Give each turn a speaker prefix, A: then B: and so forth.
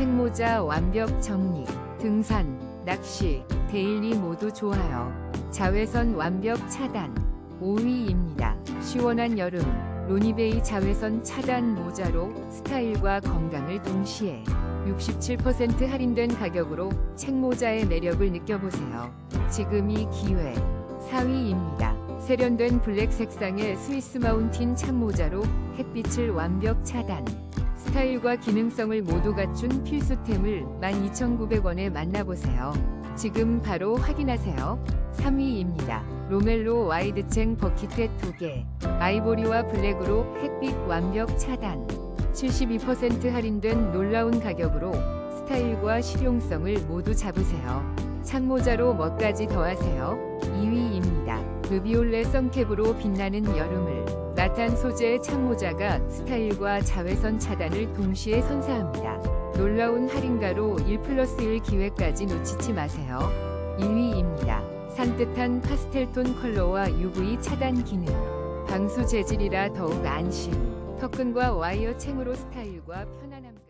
A: 책모자 완벽 정리, 등산, 낚시, 데일리 모두 좋아요. 자외선 완벽 차단, 5위입니다. 시원한 여름, 로니베이 자외선 차단 모자로 스타일과 건강을 동시에 67% 할인된 가격으로 책모자의 매력을 느껴보세요. 지금이 기회. 4위입니다. 세련된 블랙 색상의 스위스 마운틴 참모자로 햇빛을 완벽 차단. 스타일과 기능성을 모두 갖춘 필수템을 12,900원에 만나보세요. 지금 바로 확인하세요. 3위입니다. 로멜로 와이드챙 버킷햇 2개. 아이보리와 블랙으로 햇빛 완벽 차단. 72% 할인된 놀라운 가격으로 스타일과 실용성을 모두 잡으세요. 창모자로 뭐까지 더하세요. 2위입니다. 루비올레 선캡으로 빛나는 여름을 나탄 소재의 창모자가 스타일과 자외선 차단을 동시에 선사합니다. 놀라운 할인가로 1 플러스 1 기회까지 놓치지 마세요. 1위입니다. 산뜻한 파스텔톤 컬러와 UV 차단 기능. 방수 재질이라 더욱 안심. 턱끈과 와이어 챙으로 스타일과 편안함과